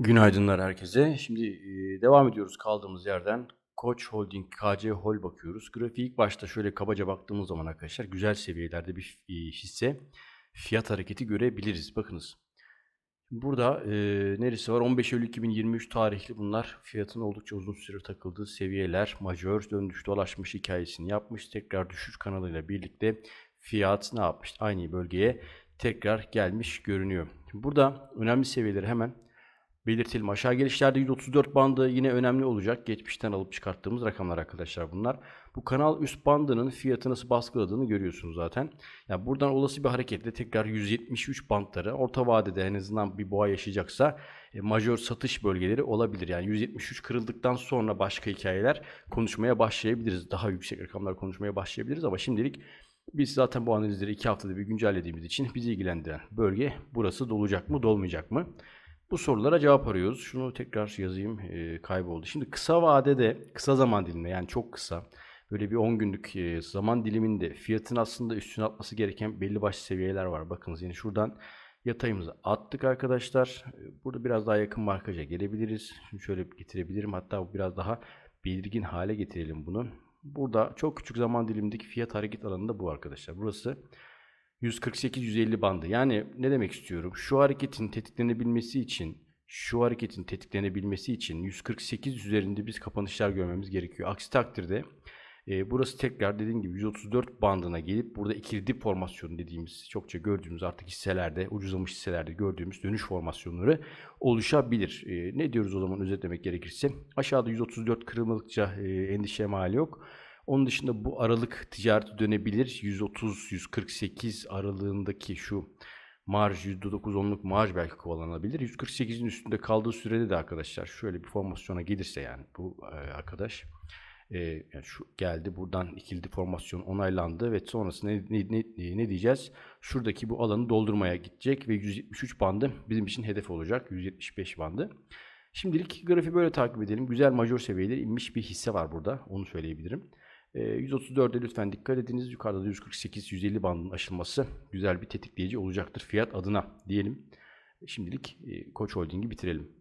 Günaydınlar herkese. Şimdi e, devam ediyoruz kaldığımız yerden. Koç Holding KC Hol bakıyoruz. Grafiği ilk başta şöyle kabaca baktığımız zaman arkadaşlar güzel seviyelerde bir e, hisse fiyat hareketi görebiliriz. Bakınız. Burada e, neresi var? 15 Eylül 2023 tarihli bunlar fiyatın oldukça uzun süre takıldığı seviyeler. Majör döndüş dolaşmış hikayesini yapmış. Tekrar düşüş kanalıyla birlikte fiyat ne yapmış? Aynı bölgeye tekrar gelmiş görünüyor. Şimdi burada önemli seviyeleri hemen belirtelim. Aşağı gelişlerde 134 bandı yine önemli olacak. Geçmişten alıp çıkarttığımız rakamlar arkadaşlar bunlar. Bu kanal üst bandının fiyatı nasıl baskıladığını görüyorsunuz zaten. Ya buradan olası bir hareketle tekrar 173 bantları orta vadede en azından bir boğa yaşayacaksa e, majör satış bölgeleri olabilir. Yani 173 kırıldıktan sonra başka hikayeler konuşmaya başlayabiliriz. Daha yüksek rakamlar konuşmaya başlayabiliriz ama şimdilik biz zaten bu analizleri 2 haftada bir güncellediğimiz için bizi ilgilendiren bölge burası dolacak mı dolmayacak mı? Bu sorulara cevap arıyoruz. Şunu tekrar yazayım e, kayboldu. Şimdi kısa vadede, kısa zaman diliminde yani çok kısa böyle bir 10 günlük e, zaman diliminde fiyatın aslında üstüne atması gereken belli başlı seviyeler var. Bakınız yine şuradan yatayımızı attık arkadaşlar. E, burada biraz daha yakın markaja gelebiliriz. Şimdi şöyle getirebilirim. Hatta biraz daha belirgin hale getirelim bunu. Burada çok küçük zaman dilimindeki fiyat hareket alanında bu arkadaşlar. Burası 148-150 bandı. Yani ne demek istiyorum? Şu hareketin tetiklenebilmesi için şu hareketin tetiklenebilmesi için 148 üzerinde biz kapanışlar görmemiz gerekiyor. Aksi takdirde e, burası tekrar dediğim gibi 134 bandına gelip burada ikili dip formasyonu dediğimiz çokça gördüğümüz artık hisselerde ucuzlamış hisselerde gördüğümüz dönüş formasyonları oluşabilir. E, ne diyoruz o zaman özetlemek gerekirse? Aşağıda 134 kırılmadıkça e, endişe mali yok. Onun dışında bu aralık ticareti dönebilir. 130-148 aralığındaki şu marj %9-10'luk marj belki kovalanabilir. 148'in üstünde kaldığı sürede de arkadaşlar şöyle bir formasyona gelirse yani bu e, arkadaş e, yani şu geldi buradan ikili formasyon onaylandı ve sonrasında ne, ne, ne, diyeceğiz? Şuradaki bu alanı doldurmaya gidecek ve 173 bandı bizim için hedef olacak. 175 bandı. Şimdilik grafiği böyle takip edelim. Güzel major seviyede inmiş bir hisse var burada. Onu söyleyebilirim. 134'e lütfen dikkat ediniz. Yukarıda da 148-150 bandının aşılması güzel bir tetikleyici olacaktır fiyat adına diyelim. Şimdilik Koç Holding'i bitirelim.